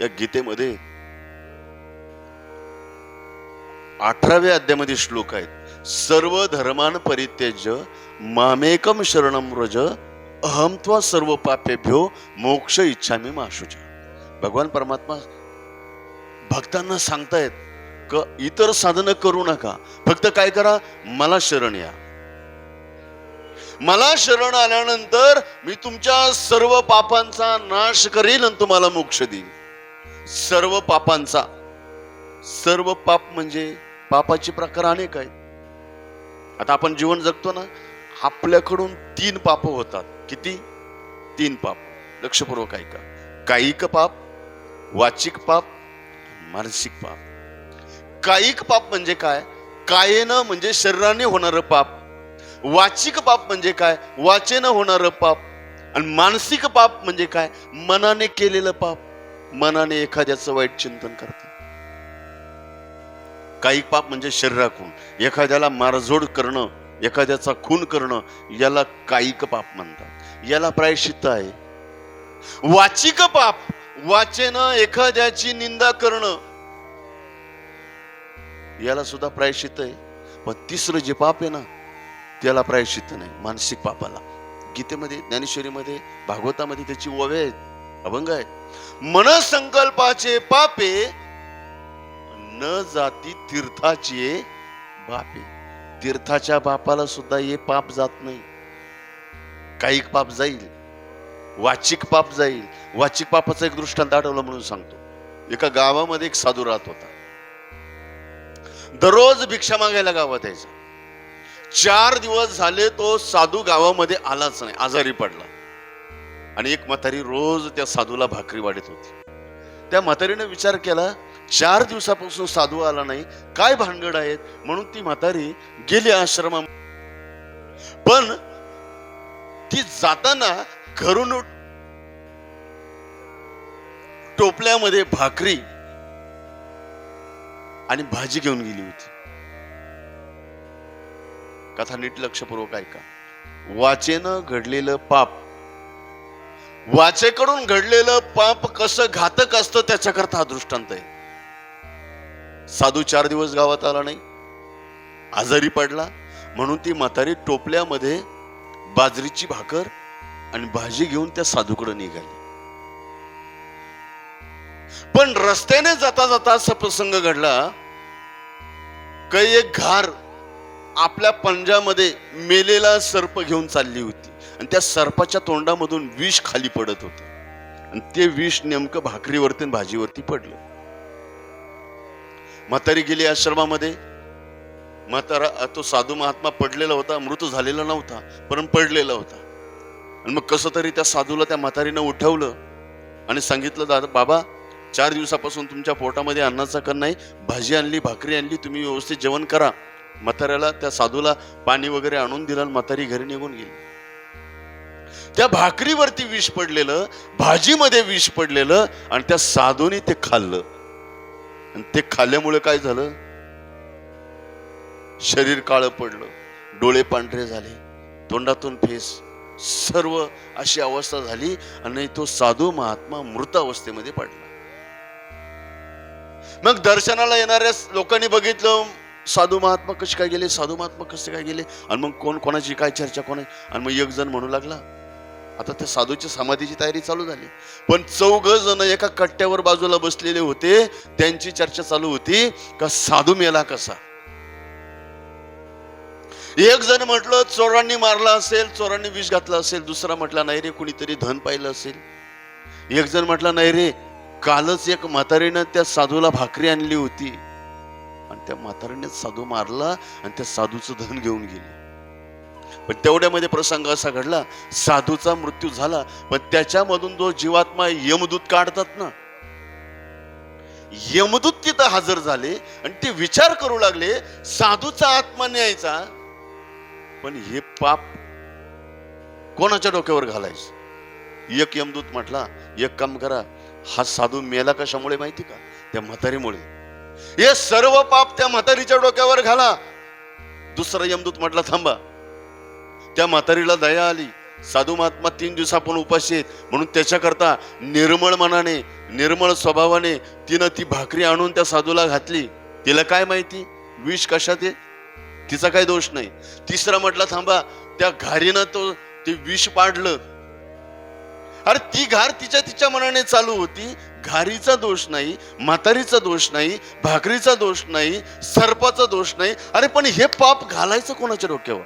या गीतेमध्ये अठराव्या अध्यामध्ये श्लोक आहेत सर्व धर्मान परित्यज्य मामेकम शरणम व्रज अहम त्वा सर्व पापेभ्यो मोक्ष इच्छामी माशुचा. भगवान परमात्मा भक्तांना सांगतायत क इतर साधनं करू नका फक्त काय करा मला शरण या. मला शरण आल्यानंतर मी तुमच्या सर्व पापांचा नाश करीन आणि तुम्हाला मोक्ष देईन. सर्व पापांचा सर्व पाप म्हणजे पापाचे प्रकार अनेक आहेत. आता आपण जीवन जगतो ना आपल्याकडून तीन पाप होतात. किती? तीन पाप. लक्षपूर्वक ऐका. कायिक पाप वाचिक पाप मानसिक पाप. कायिक पाप म्हणजे काय? कायेनं म्हणजे शरीराने होणारं पाप. वाचिक पाप म्हणजे काय? वाचेनं होणारं पाप. आणि मानसिक पाप म्हणजे काय? मनाने केलेलं पाप. मनाने एखाद्याचं वाईट चिंतन करते काही पाप म्हणजे शरीराकून एखाद्याला मारझोड करणं एखाद्याचा खून करणं याला कायिक पाप म्हणतात. याला प्रायश्चित्त आहे. वाचिक पाप वाचेनं एखाद्याची निंदा करणं. याला सुद्धा प्रायश्चित आहे. पण तिसरं जे पाप आहे ना त्याला प्रायश्चित नाही. मानसिक पापाला. गीतेमध्ये ज्ञानेश्वरीमध्ये भागवतामध्ये त्याची ओवे आहेत. अभंग आहेत. मनसंकल्पाचे पापे न जाती तीर्थाचे बापे. तीर्थाच्या बापाला सुद्धा हे पाप जात नाही. काही पाप जाईल वाचिक पाप जाईल. वाचिक पापाचा एक दृष्टांत आठवलं म्हणून सांगतो. एका गावामध्ये एक साधू राहत होता. दररोज भिक्षा मागायला गावात यायचा. चार दिवस झाले तो साधू गावामध्ये आलाच नाही आजारी पडला. आणि एक म्हातारी रोज त्या साधूला भाकरी वाढत होती. त्या म्हातारीने विचार केला चार दिवसापासून साधू आला नाही काय भानगड आहेत? म्हणून ती म्हातारी गेली आश्रमा पण ती जाताना घरून टोपल्यामध्ये भाकरी आणि भाजी घेऊन गेली होती. कथा नीट लक्षपूर्वक ऐका. वाचेनं घडलेलं पाप वाचेकडून घडलेलं पाप कसं घातक असतं त्याच्याकरता हा दृष्टांत आहे. साधू चार दिवस गावात आला नाही. आजारी पडला. म्हणून ती म्हातारी टोपल्यामध्ये बाजरीची भाकर आणि भाजी घेऊन त्या साधूकडे निघाली. पण रस्त्याने जाता जाता असा प्रसंग घडला. काही एक घार आपल्या पंजामध्ये मेलेला सर्प घेऊन चालली होती. आणि त्या सर्पाच्या तोंडामधून विष खाली पडत होत. आणि ते विष नेमकं भाकरीवरती आणि भाजीवरती पडलं. म्हातारी गेली आश्रमामध्ये. म्हातारा तो साधू महात्मा पडलेला होता मृत झालेला नव्हता पण पडलेला होता. आणि मग कसं तरी त्या साधूला त्या म्हातारीनं उठवलं आणि सांगितलं दादा बाबा चार दिवसापासून तुमच्या पोटामध्ये अन्नाचा कण नाही भाजी आणली भाकरी आणली तुम्ही व्यवस्थित जेवण करा. म्हाताऱ्याला त्या साधूला पाणी वगैरे आणून दिलं आणि म्हातारी घरी निघून गेली. त्या भाकरीवरती विष पडलेलं भाजीमध्ये विष पडलेलं आणि त्या साधूने ते खाल्लं. आणि ते खाल्ल्यामुळे काय झालं? शरीर काळं पडलं. डोळे पांढरे झाले. तोंडातून फेस. सर्व अशी अवस्था झाली आणि तो साधू महात्मा मृत अवस्थेमध्ये पडला. मग दर्शनाला येणाऱ्या लोकांनी बघितलं साधू महात्मा कसे काय गेले? साधू महात्मा कसे काय गेले? आणि मग कोण कोणाची काय चर्चा कोण आणि मग एक जण म्हणू लागला आता त्या साधूच्या समाधीची तयारी चालू झाली. पण चौघ जण एका कट्ट्यावर बाजूला बसलेले होते. त्यांची चर्चा चालू होती का साधू मेला कसा? एक जण म्हटलं चोरांनी मारला असेल चोरांनी विष घातला असेल. दुसरा म्हटला नाही रे कुणीतरी धन पाहिलं असेल. एक जण म्हटला नाही रे कालच एक म्हातारीनं त्या साधूला भाकरी आणली होती. आणि त्या म्हातारीने साधू मारला आणि त्या साधूचं धन घेऊन गेली. पण तेवढ्यामध्ये प्रसंग असा घडला साधूचा मृत्यू झाला पण त्याच्यामधून जो जीवात्मा यमदूत काढतात ना. यमदूत तिथं हजर झाले आणि ते विचार करू लागले साधूचा आत्मा न्यायचा पण हे पाप कोणाच्या डोक्यावर घालायचं? एक यमदूत म्हटला एक काम करा हा साधू मेला कशामुळे माहिती का? त्या म्हातारीमुळे. हे सर्व पाप त्या म्हातारीच्या डोक्यावर घाला. दुसरा यमदूत म्हटला थांबा त्या म्हातारीला दया आली. साधू महात्मा तीन दिवस आपण उपाशी आहेत म्हणून त्याच्याकरता निर्मळ मनाने निर्मळ स्वभावाने तिनं ती भाकरी आणून त्या साधूला घातली. तिला काय माहिती? विष कशात आहे? तिचा काही दोष नाही. तिसरा म्हटला थांबा त्या घारीनं तो ते विष पाडलं. अरे ती घार तिच्या तिच्या मनाने चालू होती. घारीचा दोष नाही म्हातारीचा दोष नाही भाकरीचा दोष नाही सर्पाचा दोष नाही. अरे पण हे पाप घालायचं कोणाच्या डोक्यावर?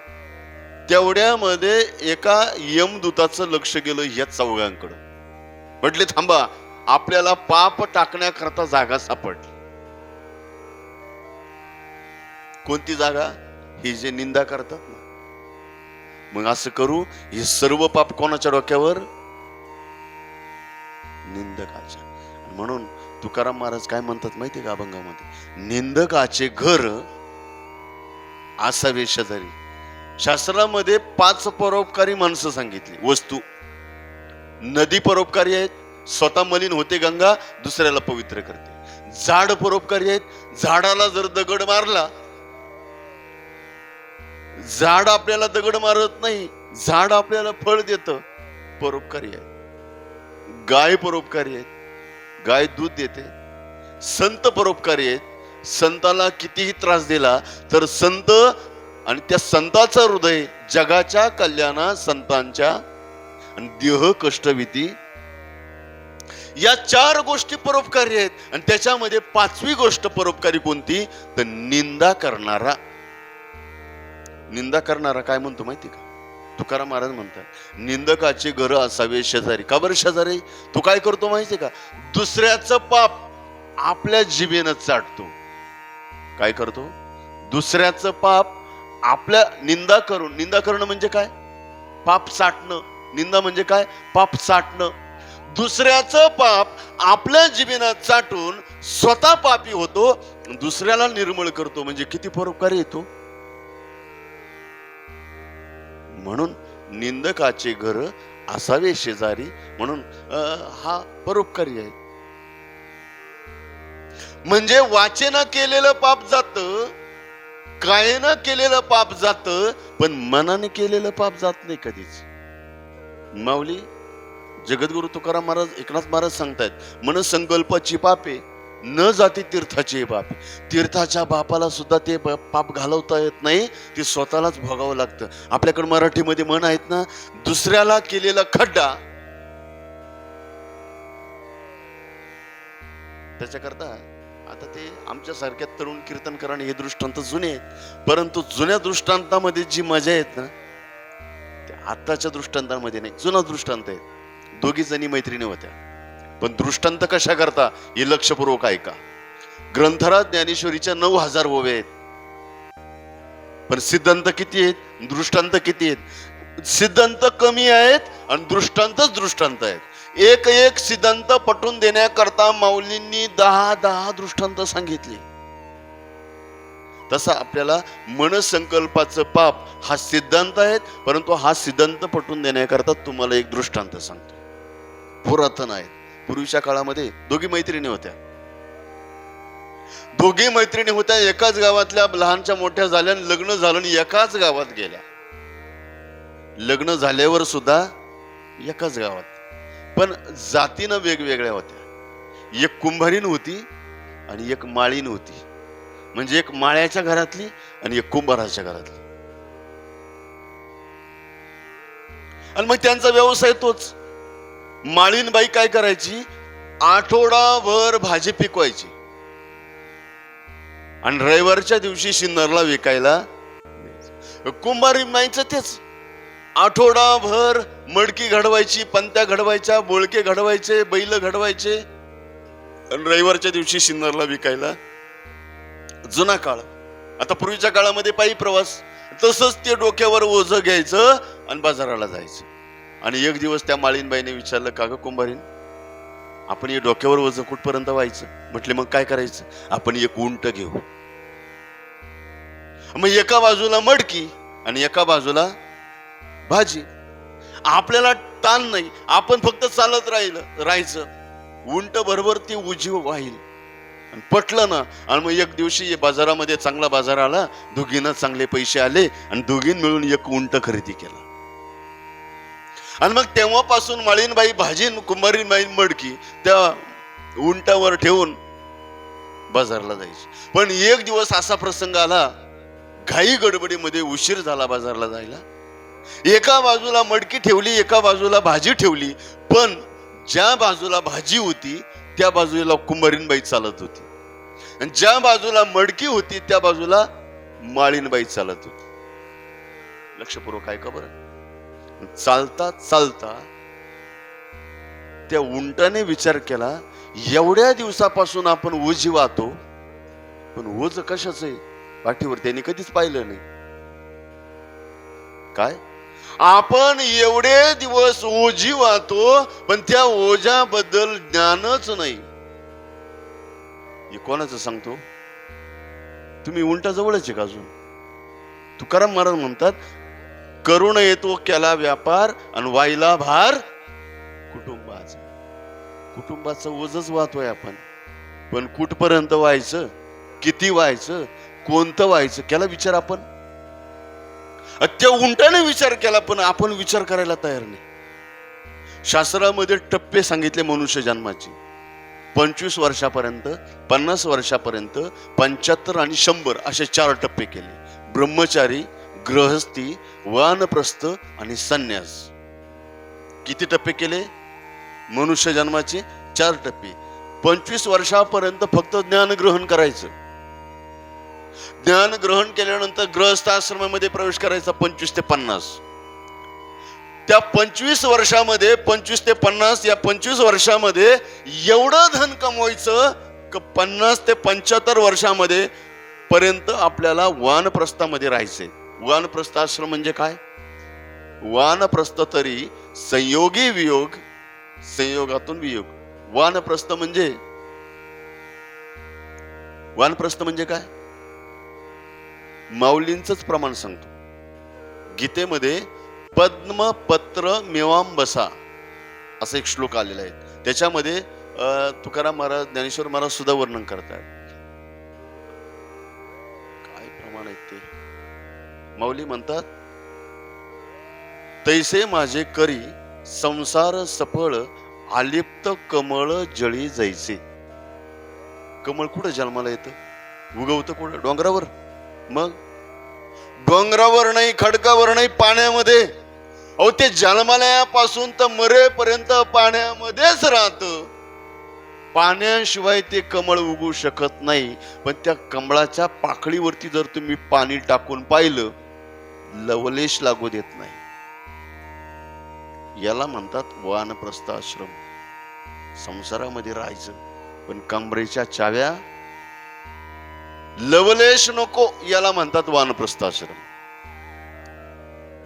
तेवढ्यामध्ये एका यमदूताचं लक्ष गेलं या चौघांकडं. म्हटले थांबा आपल्याला पाप टाकण्याकरता जागा सापडली. कोणती जागा? ही जे निंदा करतात ना. मग असं करू हे सर्व पाप कोणाच्या डोक्यावर? निंदकाच्या. म्हणून तुकाराम महाराज काय म्हणतात माहितीये का अभंगामध्ये? निंदकाचे घर असावे शेजारी. शास्त्रामध्ये पाच परोपकारी माणसं सांगितली. वस्तू. नदी परोपकारी आहेत स्वतः मलिन होते गंगा दुसऱ्याला पवित्र करते. झाड परोपकारी आहेत झाडाला जर दगड मारला झाड आपल्याला दगड मारत नाही झाड आपल्याला फळ देत परोपकारी आहे गाय परोपकारी आहेत गाय दूध देते. संत परोपकारी आहेत संताला कितीही त्रास दिला तर संत आणि त्या संताचं हृदय जगाच्या कल्याणा संतांच्या आणि देह कष्टविधी या चार गोष्टी परोपकारी आहेत. आणि त्याच्यामध्ये पाचवी गोष्ट परोपकारी कोणती? तर निंदा करणारा. निंदा करणारा काय म्हणतो माहिती का? तुकाराम महाराज म्हणतात निंदकाची घर असावे शेजारी. का बरं शेजारी? तू काय करतो माहिती का? दुसऱ्याचं पाप आपल्या जिभेनं चाटतो. काय करतो? दुसऱ्याचं पाप आपल्या निंदा करून निंदा करणं म्हणजे काय? पाप साठणं. निंदा म्हणजे काय? पाप साठणं. दुसऱ्याचं पाप आपल्या जीवनात साठून स्वतः पापी होतो दुसऱ्याला निर्मळ करतो. म्हणजे किती परोपकारी येतो म्हणून निंदकाचे घर असावे शेजारी. म्हणून अं, हा परोपकारी आहे. म्हणजे वाचेनं केलेलं पाप जातं कायनं केलेलं पाप जात पण मनाने केलेलं पाप जात नाही कधीच. माऊली जगद्गुरु तुकाराम महाराज एकनाथ महाराज सांगतायत मन संकल्पाची पापे न जाती तीर्थाची बाप तीर्थाच्या बापाला सुद्धा ते पाप घालवता येत नाही ते स्वतःलाच भोगावं लागतं. आपल्याकडे मराठीमध्ये म्हण आहेत ना दुसऱ्याला केलेला खड्डा त्याच्याकरता आता ते आमच्यासारख्या तरुण तरुण कीर्तनकरांनी हे दृष्टांत जुने आहेत. परंतु जुन्या दृष्टांतामध्ये जी मजा आहेत ना ते आताच्या दृष्टांतामध्ये नाही जुना दृष्टांत आहेत. दोघी जणी मैत्रिणी होत्या. पण दृष्टांत कशा करता हे लक्षपूर्वक ऐका. ग्रंथराज ज्ञानेश्वरीच्या नऊ हजार ओव्या आहेत. पण सिद्धांत किती आहेत? दृष्टांत किती आहेत? सिद्धांत कमी आहेत आणि दृष्टांतच दृष्टांत आहेत. एक एक सिद्धांत पटवून देण्याकरता माऊलींनी दहा दहा दृष्टांत सांगितले. तसा आपल्याला मनसंकल्पाचं पाप हा सिद्धांत आहेत परंतु हा सिद्धांत पटवून देण्याकरता तुम्हाला एक दृष्टांत सांगतो. पुरातन आहेत. पूर्वीच्या काळामध्ये दोघी मैत्रिणी होत्या. दोघी मैत्रिणी होत्या एकाच गावातल्या लहानच्या मोठ्या झाल्या लग्न झालं एकाच गावात गेल्या. लग्न झाल्यावर सुद्धा एकाच गावात. पण जातीनं वेगवेगळ्या होत्या. एक कुंभारीन होती आणि एक माळीन होती. म्हणजे एक माळ्याच्या घरातली आणि एक कुंभाराच्या घरातली. आणि मग त्यांचा व्यवसाय तोच. माळीनबाई काय करायची? आठवडाभर भाजी पिकवायची. आणि रविवारच्या दिवशी शिन्नरला विकायला कुंभारी माईचं तेच. आठवडाभर मडकी घडवायची पंत्या घडवायच्या बोळके घडवायचे बैल घडवायचे. आणि रविवारच्या दिवशी सिन्नरला विकायला. जुना काळ. आता पूर्वीच्या काळामध्ये पायी प्रवास. तसंच ते डोक्यावर ओझ घ्यायचं आणि बाजाराला जायचं. आणि एक दिवस त्या माळीनबाईने विचारलं का ग कुंभारीन आपण हे डोक्यावर ओझं कुठपर्यंत व्हायचं? म्हटले मग काय करायचं? आपण एक उंट घेऊ. मग एका बाजूला मडकी आणि एका बाजूला भाजी. आपल्याला ताण नाही. आपण फक्त चालत राहिलं राहायचं. उंट बरोबर ती उजीव वाहील. पटलं ना आणि मग एक दिवशी बाजारामध्ये चांगला बाजार आला दोघींना चांगले पैसे आले आणि दोघीं मिळून एक उंट खरेदी केला. आणि मग तेव्हापासून माळीनबाई भाजी कुंभारीनबाई मडकी त्या उंटावर ठेवून बाजारला जायची. पण एक दिवस असा प्रसंग आला घाई गडबडीमध्ये उशीर झाला बाजारला जायला. एका बाजूला मडकी ठेवली एका बाजूला भाजी ठेवली पण ज्या बाजूला भाजी होती त्या बाजूला कुंभारीनबाई चालत होती. आणि ज्या बाजूला मडकी होती त्या बाजूला माळीनबाई चालत होती. लक्षपूर्वक ऐका बरं. चालता चालता त्या उंटाने विचार केला एवढ्या दिवसापासून आपण ओझी वाहतो पण ओझ कशाच आहे? पाठीवर त्यांनी कधीच पाहिलं नाही. काय? आपण एवढे दिवस ओझी वाहतो पण त्या ओझ्याबद्दल ज्ञानच नाही. हे कोणाचं सांगतो? तुम्ही उंटा जवळच आहे का अजून? तुकाराम महाराज म्हणतात करुण येतो केला व्यापार आणि वाईला भार कुटुंबाचा. कुटुंबाचं ओझच वाहतोय आपण. पण कुठपर्यंत व्हायचं? किती व्हायचं? कोणतं व्हायचं? केला विचार आपण. त्या उंटाने विचार केला पण आपण विचार करायला तयार नाही. शास्त्रामध्ये टप्पे सांगितले मनुष्य जन्माचे. पंचवीस वर्षापर्यंत पन्नास वर्षापर्यंत पंच्याहत्तर आणि शंभर असे चार टप्पे केले. ब्रह्मचारी ग्रहस्थी वानप्रस्थ आणि संन्यास. किती टप्पे केले? मनुष्य जन्माचे चार टप्पे. पंचवीस वर्षापर्यंत फक्त ज्ञान ग्रहण करायचं. ज्ञान ग्रहण केल्यानंतर ग्रहस्थ आश्रमामध्ये प्रवेश करायचा पंचवीस ते पन्नास. त्या पंचवीस वर्षामध्ये पंचवीस ते पन्नास या पंचवीस वर्षामध्ये एवढं धन कमवायचं क पन्नास ते पंच्याहत्तर वर्षामध्ये पर्यंत आपल्याला वानप्रस्थामध्ये राहायचे वानप्रस्थ आश्रम म्हणजे काय? वानप्रस्थ तरी संयोगी वियोग संयोगातून वियोग. वानप्रस्थ म्हणजे? वानप्रस्थ म्हणजे काय? माऊलींचंच प्रमाण सांगतो. गीतेमध्ये पद्मपत्र मेवाम बसा असा एक श्लोक आलेला आहे. त्याच्यामध्ये तुकाराम महाराज ज्ञानेश्वर महाराज सुद्धा वर्णन करतात. काय प्रमाण आहेत ते? माऊली म्हणतात तैसे माझे करी संसार सफळ आलिप्त कमळ जळी जायचे. कमळ कुठं जन्माला येतं? उगवतं कुठं? डोंगरावर? मग? डोंगरावर नाही खडकावर नाही पाण्यामध्ये? अहो ते जन्मालयापासून तर मरेपर्यंत पाण्यामध्येच राहत. पाण्याशिवाय ते कमळ उगू शकत नाही. पण त्या कमळाच्या पाकळीवरती जर तुम्ही पाणी टाकून पाहिलं लवलेश लागू देत नाही. याला म्हणतात वानप्रस्थ आश्रम. संसारामध्ये राहायचं. पण कमरेच्या चाव्या लवलेश नको याला म्हणतात वानप्रस्थाश्रम.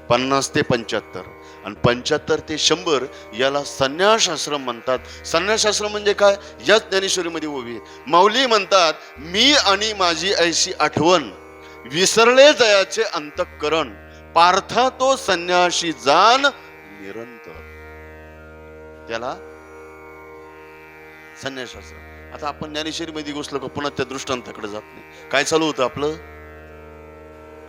पन्नास ते पंच्याहत्तर. आणि पंच्याहत्तर ते शंभर याला संन्यासाश्रम म्हणतात. संन्यास आश्रम म्हणजे काय? याच ज्ञानेश्वरीमध्ये उभी माऊली म्हणतात मी आणि माझी ऐशी आठवण विसरले जयाचे अंतःकरण पार्था तो संन्याशी जाण निरंतर. त्याला संन्यासाश्रम. आता आपण ज्ञानेश्वरी मध्ये घुसलो का पुन्हा त्या दृष्टांताकडे जात नाही. काय चालू होतं आपलं?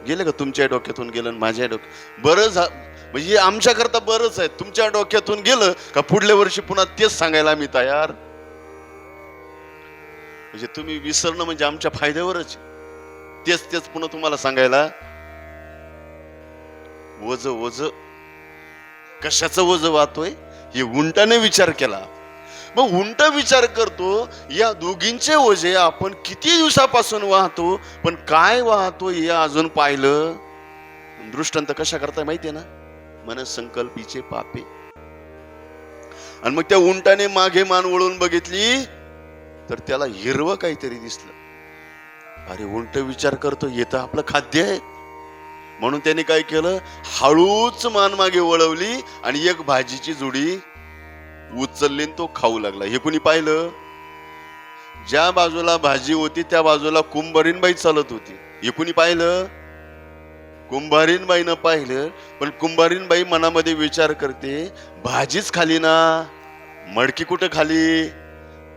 गेलं का तुमच्या डोक्यातून गेलं आणि माझ्या डोक्यात बरंच झा म्हणजे आमच्याकरता बरंच आहे. तुमच्या डोक्यातून गेलं का पुढल्या वर्षी पुन्हा तेच सांगायला मी तयार? म्हणजे तुम्ही विसरणं म्हणजे आमच्या फायद्यावरच तेच तेच पुन्हा तुम्हाला सांगायला. वज वज कशाचं वज वाहतोय? हे उंटाने विचार केला. मग उंट विचार करतो या दोघींचे ओझे आपण किती दिवसापासून वाहतो पण काय वाहतो हे अजून पाहिलं? दृष्टांत कशा करताय माहितीये ना? मनसंकल्पीचे पापे. आणि मग त्या उंटाने मागे मान वळून बघितली तर त्याला हिरवं काहीतरी दिसलं. अरे उंट विचार करतो येतं आपलं खाद्य आहे. म्हणून त्याने काय केलं? हळूच मान मागे वळवली आणि एक भाजीची जुडी उचलली आणि तो खाऊ लागला. हे कुणी पाहिलं? ज्या बाजूला भाजी होती त्या बाजूला कुंभारीनबाई चालत होती. हे कुणी पाहिलं? कुंभारीनबाईनं पाहिलं पण कुंभारीनबाई मनामध्ये विचार करते भाजीच खाली ना? मडकी कुठं खाली?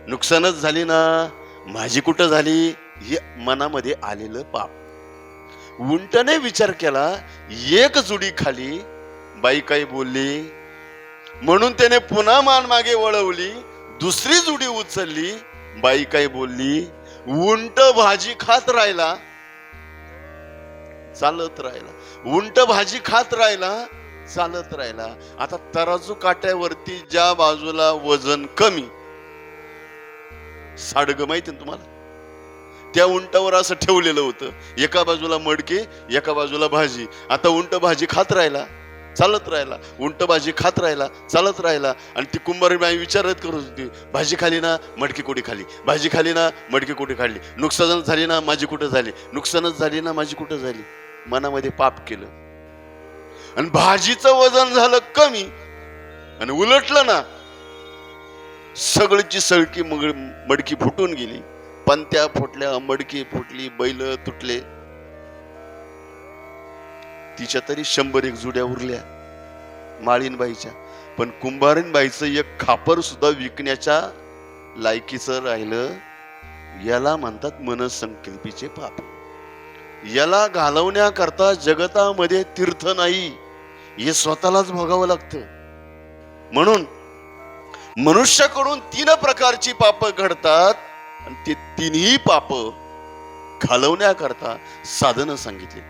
नुकसानच झाली ना? माझी कुठं झाली? हे मनामध्ये आलेलं पाप. उंटने विचार केला एक जुडी खाली. बाई काही बोलली? म्हणून त्याने पुन्हा मान मागे वळवली दुसरी जुडी उचलली बाई काही बोलली उंट भाजी खात राहिला चालत राहिला. उंट भाजी खात राहिला चालत राहिला. आता तराजू काट्यावरती ज्या बाजूला वजन कमी साडग माहिती ना तुम्हाला? त्या उंटावर असं ठेवलेलं होतं. एका बाजूला मडके एका बाजूला भाजी. आता उंट भाजी खात राहिला. चालत राहिला. उंट भाजी खात राहिला चालत राहिला. आणि ती कुंभारी बाई विचारत करत होती भाजी खाली ना मडकी कोडी खाली. भाजी खाली ना मडकी कोडी खाल्ली नुकसानच झाली ना माझी कुठं झाली? नुकसानच झाली ना माझी कुठं झाली? मनामध्ये पाप केलं. आणि भाजीचं वजन झालं कमी. आणि उलटलं ना सगळीची सळकी मग मडकी फुटून गेली. पण त्या फुटल्या मडकी फुटली बैल तुटले. तिच्या तरी शंभर एक जुड्या उरल्या. माळीनबाईच्या पण कुंभारीनबाईचं एक खापर सुद्धा विकण्याच्या लायकीचं राहिलं याला म्हणतात मनसंकल्पीचे पाप. याला घालवण्याकरता जगतामध्ये तीर्थ नाही हे स्वतःलाच भोगावं लागतं. म्हणून मनुष्याकडून तीन प्रकारची पाप घडतात आणि ते तिन्ही पाप घालवण्याकरता साधनं सांगितली.